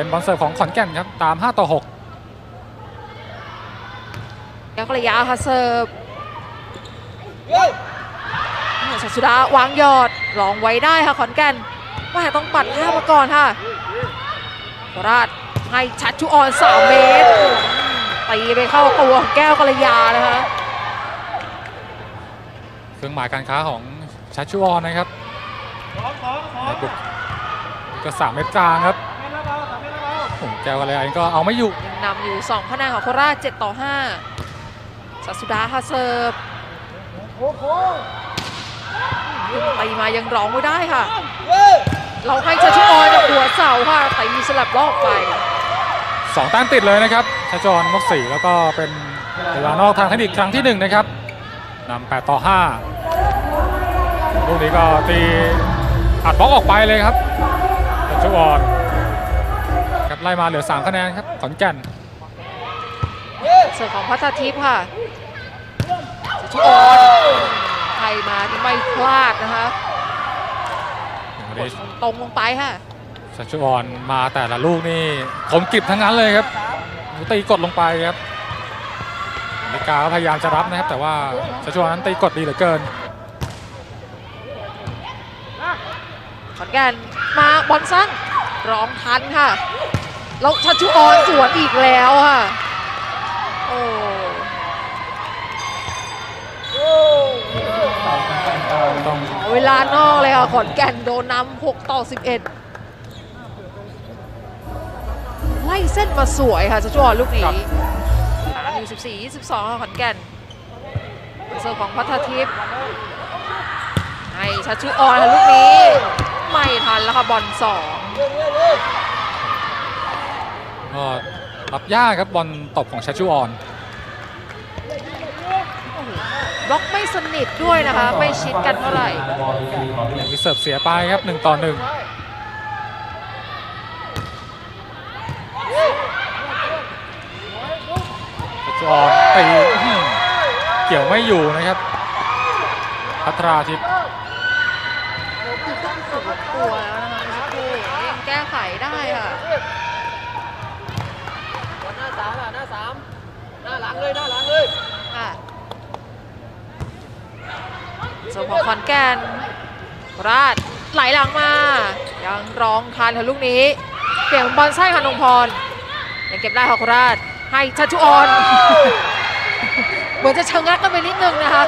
เป็นบอลเสิร์ฟของขอนแก่นครับ ตาม 5 ต่อ6แก้วกระยาค่ะเสิร์ฟชัดสุดาวางยอดรองไว้ได้ค่ะขอนแก่นว่าต้องปัดท่ามาก่อนค่ะโคราชให้ชัดชุออน 3 เมตรตีไปเข้าตัวของแก้วกระยานะคะเครื่องหมายการค้าของชัชชุออนนะครับในบุกก็สามเมตรกลางครับโอ้โห แก้วอะไรเองก็เอาไม่อยู่ยังนำอยู่2คะแนนของโคราช7ต่อ5ชัดสุดาค่ะเสิร์ฟตีมายังร้องไม่ได้ค่ะ เราให้ชัชชุออนกับหัวเสาค่ะตีสลับลอกไป2แต้มติดเลยนะครับชัชชุออนมกสีแล้วก็เป็นเวลานอกทางเทคนิคครั้งที่1นะครับนำ8ต่อ5ลูกนี้ก็ตีอัดบล็อกออกไปเลยครับชัชชุออนครับ ไล่มาเหลือ 3 คะแนนครับขอนแก่นเสิร์ฟของพัททิพย์ค่ะชัชชุออนไทยมาที่ไม่พลาดนะคะวันกนี้ดตรงลงไปค่ะชัชชุออนมาแต่ละลูกนี่คมกริบทั้งนั้นเลยครับตีกดลงไปครับอเมริกาก็พยายามจะรับนะครับ แต่ว่าชัชชุออนนั้นตีกดดีเหลือเกินขอนแก่นมาบอลสั้นร้องทันค่ะ แล้วชัชชุออนสวนอีกแล้วค่ะโอ้ต้องเวลานอกเลยค่ะ ขอนแก่นโดนนำ6 ต่อ 11 ไล่เส้นมาสวยค่ะชัชชุออนลูกนี้สามอยู่14 22ค่ะขอนแก่นเสิร์ฟของพัททิพย์ให้ชัชชุออนค่ะลูกนี้ ไม่ทันแล้วค่ะบอลสอง ก็รับยากครับบอลตบของชัชชุออนบล็อกไม่สนิทด้วยนะคะ ไม่ชิดกันเท่าไหร่มีเสิร์ฟเสียไปครับ1ต่อ1ชัชชุออนตีอื้อหือเกี่ยวไม่อยู่นะครับ พัทราทิพย์คือต้องสุดตัวแล้วนะคะสักครู่ยังแก้ไขได้ค่ะ หน้าสามอะหน้าสาม หน้าหลังเลยหน้าหลังเลยค่ะส่วนของขอนแก่นโคราชไหลหลังมา ยังร้องทันค่ะลูกนี้เปลี่ยนบอลไส้ค่ะนงพรยังเก็บได้ค่ะโคราชให้ชัชชุออนเหมือนจะชะงักกันไปนิดนึงนะคะ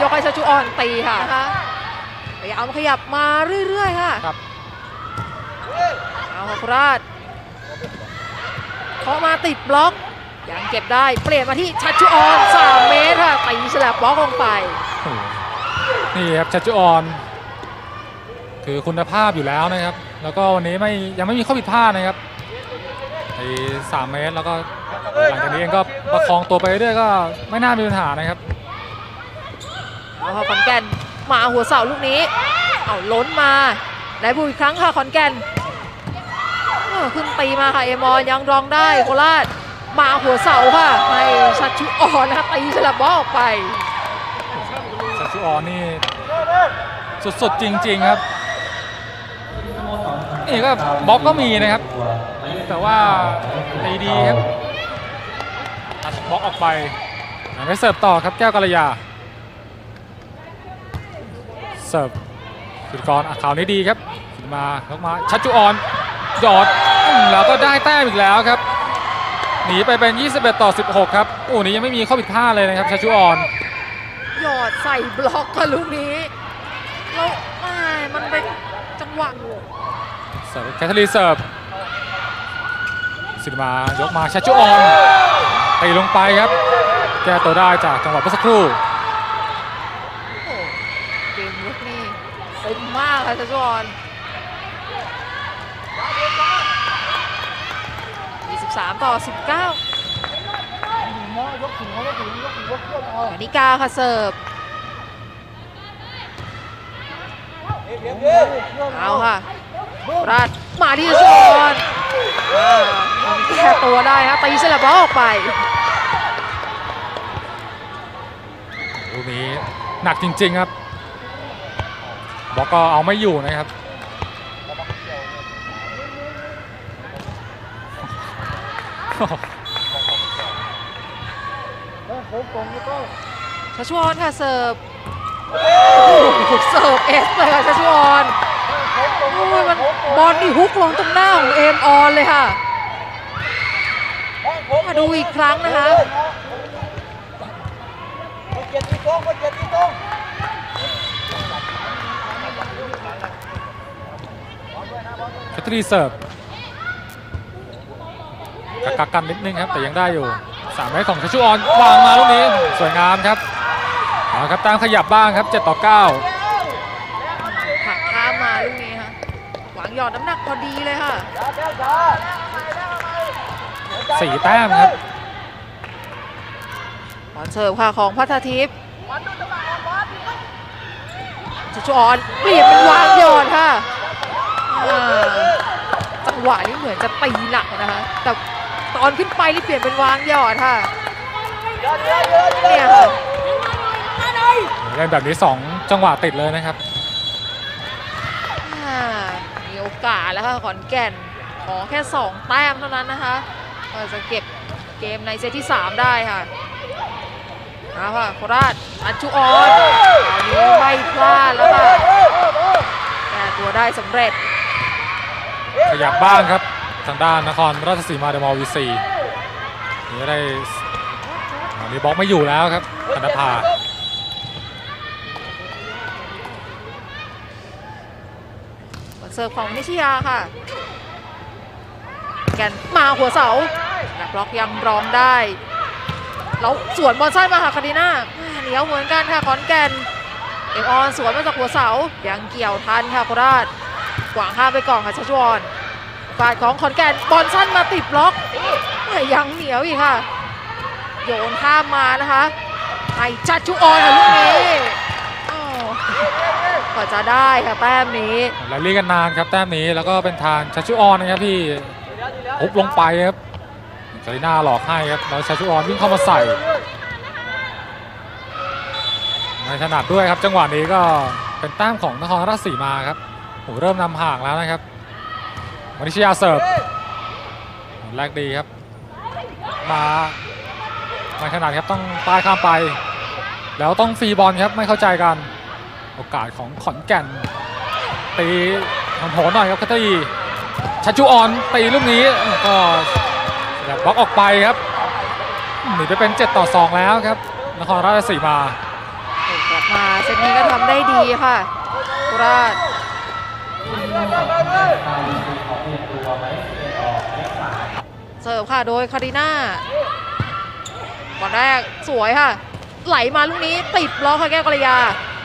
ยกให้ชัชชุออนตีค่ะนะคะพยายามขยับมาเรื่อยๆค่ะครับเอาค่ะโคราชเคาะมาติดบล็อก ยังเก็บได้เปลี่ยนมาที่ชัชชุออน3เมตรค่ะตีฉลับบล็อกลงไปโอ้โหนี่ครับชัชชุออนคือคุณภาพอยู่แล้วนะครับ แล้วก็วันนี้ไม่ยังไม่มีข้อผิดพลาดนะครับไอ้สามเมตรแล้วก็หลังจากนี้เองก็ประคองตัวไปเรื่อยๆก็ไม่น่ามีปัญหานะครับเอาค่ะขอนแก่นมาหัวเสาลูกนี้ เอาล้นมาได้บุกอีกครั้งค่ะขอนแก่นเออขึ้นตีมาค่ะเอมอนยังรองได้โคราช มาหัวเสาค่ะให้ชัชชุออนนะคะตีฉลับบล็อกออกไปชัชชุออนนี่สุดๆจริง ๆครับนี่ก็บล็อกก็มีนะครับ แต่ว่าตีดีครับอัดบล็อกออกไปไปเสิร์ฟต่อครับแก้วกัลยา เสิร์ฟสุดกรอะข่าวนี้ดีครับขึ้นมาลงมาชัชจุออนยอดแล้วก็ได้แต้มอีกแล้วครับ หนีไปเป็น 21 ต่อ 16 ครับโอ้นี่ยังไม่มีข้อผิดพลาดเลยนะครับชัชจุออนหยอดใส่บล็อกค่ะลูกนี้แล้วแม่มันเป็นจังหวะเสิร์ฟแคทเธอรีนเสิร์ฟสิมายกมาชัชจุออนตีลงไปครับ แก้ตัวได้จากจังหวะเมื่อสักครู่โอ้เกมลุกนี่เป็นมากค่ะชัชวอน 23ต่อ 19กนิกาค่ะเสิร์ฟเอาค่ะราดมาที่ชัชวอนแก้ตัวได้ฮะตีเสลับบอลออกไปลูกนี้หนักจริง ๆ ครับบอกก็เอาไม่อยู่นะครับ ชัชวอนค่ะเสิร์ฟโอ้โหเสิร์ฟเอสเลยค่ะชัชวอนโอ้ยมันบอลนี่ฮุกลงตรงหน้าของเอมออนเลยค่ะมาดูอีกครั้งนะคะเจ็ดที่ตรงเจ็ดที่ตรงชัตรีเสิร์ฟ กักกักกันนิดนึงครับแต่ยังได้อยู่สามเมตรของชัชชุออนวางมาลูกนี้สวยงามครับเอาครับตามขยับบ้างครับ7ต่อหักข้ามมาลูกนี้ค่ะหวังหยอดน้ำหนักพอดีเลยค่ะสี่แต้มครับบอลเสิร์ฟค่ะของพัททิพย์ชัชวอนเปลี่ยนเป็นวางหยอดค่ะจังหวะนี้เหมือนจะตีหนักนะคะแต่ ตอนขึ้นไปนี่เปลี่ยนเป็นวางหยอดค่ะเนี่ยค่ะเล่นแบบนี้ 2 จังหวะติดเลยนะครับ อ่ามีโอกาสแล้วค่ะขอนแก่น ขอแค่ 2 แต้มเท่านั้นนะคะก็จะเก็บเกมในเซตที่ 3 ได้ค่ะเอาค่ะโคราชอัญชุออนคราวนี้ไม่พลาดแล้วค่ะแก้ตัวได้สำเร็จ ขยับบ้างครับ ทางด้านนครราชสีมาเดมอลวีซีนี่ได้อันนี้บล็อกไม่อยู่แล้วครับธนภาเสิร์ฟของนิชยาค่ะ แกนมาหัวเสานักบล็อกยังรองได้ แล้วสวนบอลสั้นมาหาคาดิน่าเหนียวเหมือนกันค่ะขอนแก่นเอกออนสวนมาจากหัวเสายังเกี่ยวทันค่ะโคราชกวางข้ามไปก่อนค่ะชัชวอน ฟาดของขอนแก่นบอลสั้นมาติดบล็อกยังเหนียวอีกค่ะ โยนข้ามมานะคะให้ชัชวอนค่ะลูกนี้กว่าจะได้ค่ะแต้มนี้แลลี่กันนานครับแต้มนี้แล้วก็เป็นทางชัชชุออนนะครับที่ฮุบลงไปครับจาริน่าหลอกให้ครับแล้วชัชชุออนวิ่งเข้ามาใส่ไม่ถนัดด้วยครับจังหวะนี้ก็เป็นแต้มของนครราชสีมาครับโหเริ่มนำห่างแล้วนะครับ วนิชยาเสิร์ฟแรกดีครับ มาไม่ถนัดครับต้องป้ายข้ามไป แล้วต้องฟรีบอลครับไม่เข้าใจกัน โอกาสของขอนแก่น ตีโหนหน่อยครับคัตตีชัชจูออนตีลูกนี้ก็แบบบล็อกออกไปครับหนีไปเป็น 7 ต่อ 2 แล้วครับนครราชสีมากลับมาเซตนี้ก็ทำได้ดีค่ะโคราช เสิร์ฟค่ะโดยคาริน่าบอลแรกสวยค่ะ ไหลมาลูกนี้ติดบล็อกค่ะแก้วกรยา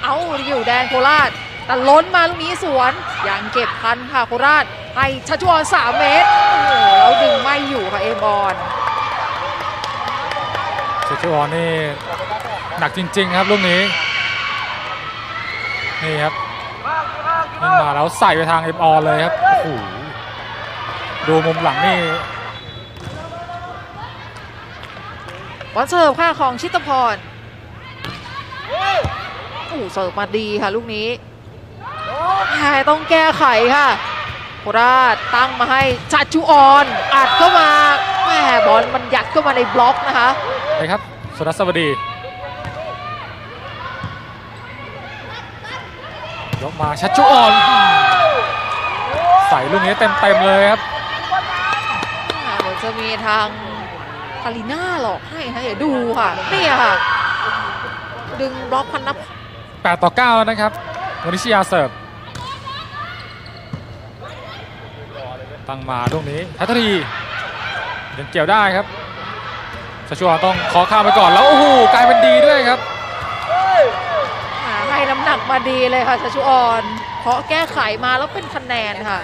เอาอยู่แดนโคราช แต่ล้นมาลูกนี้สวนยังเก็บทันค่ะโคราชให้ชัชวอน3เมตรโอ้โหแล้วดึงไม่อยู่ค่ะเอ็มบอลชัชจูออนนี่หนักจริง ๆ ครับลูกนี้นี่ครับขึ้นมาแล้วใส่ไปทางเอ็มออเลยครับโอ้โห ดูมุมหลังนี่บอลเสิร์ฟค่ะของชิตพรโอ้โหเสิร์ฟมาดีค่ะ ลูกนี้แต่ต้องแก้ไขค่ะโคราชตั้งมาให้ชัดชูออนอัดเข้ามาแหมบอลมันยัดเข้ามาในบล็อกนะคะไปครับสุรัสสวัสดี ยกมาชัชชุออน ใส่ลูกนี้เต็มๆเลยครับอ่าเหมือน จะมีทางคาริน่าหลอกให้ค่ะเดี๋ยวดูค่ะนี่ค่ะ ดึงบล็อกพันนับ8ต่อ9แล้วนะครับวนิชยาเสิร์ฟตั้งมาลูกนี้ทัตทียังเกี่ยวได้ครับชัชชุออนต้องขอข้ามไปก่อนแล้วโอ้โหกลายเป็นดีด้วยครับอ่าให้น้ำหนักมาดีเลยค่ะชัชชุออนเพราะแก้ไขมาแล้วเป็นคะแนนค่ะ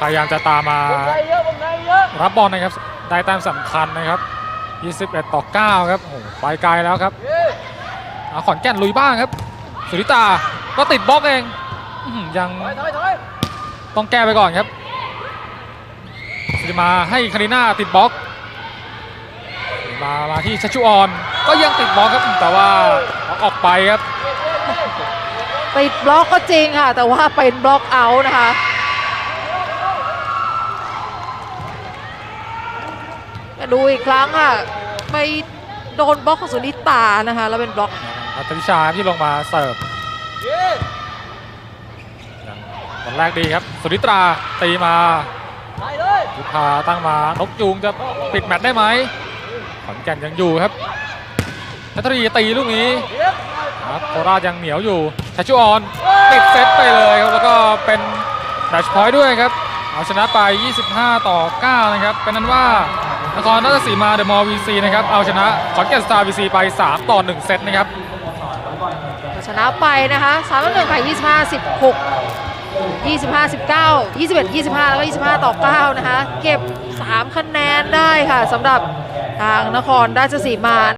พยายามจะตามมาในเยอะผมในเยอะรับบอลนะครับได้แต้มสำคัญนะครับ 21 ต่อ 9 ครับโอ้โหไปไกลแล้วครับเอาขอนแก่นลุยบ้างครับ สุริตาก็ติดบล็อกเองอื้อหือยังถอยถอยถอยต้องแก้ไปก่อนครับสุริมาให้คาริน่าติดบล็อกมามาที่ชัชชุออนก็ยังติดบล็อกครับแต่ว่าออกไปครับ ติดบล็อกก็จริงค่ะ แต่ว่าเป็นบล็อกเอาท์นะคะ ดูอีกครั้งค่ะไปโดนบล็อกของสุนิตานะคะ แล้วเป็นบล็อกพัทริชาที่ลงมาเสิร์ฟบอลแรกดีครับ สุริตราตีมาไปเลยยุพาตั้งมานกยูงจะปิดแมตช์ได้ไหมขอนแก่นยังอยู่ครับพัทรีตีลูกนี้เย็บครับโคราชยังเหนียวอยู่ชัชชุออนปิดเซตไปเลยครับแล้วก็เป็นแมตช์พอยต์ด้วยครับ เอาชนะไป 25 ต่อ 9 นะครับ เป็นนั้นว่านครราชสีมาเดอะมอลวีซีนะครับ เอาชนะขอนแก่นสตาร์วีซีไป 3 ต่อ 1 เซตนะครับ ชนะไปนะคะ3ต่อ1ค่ะ25 16 25 19 21 25 แล้วก็ 25 ต่อ 9 นะคะ เก็บ 3 คะแนนได้ค่ะสำหรับทางนครราชสีมา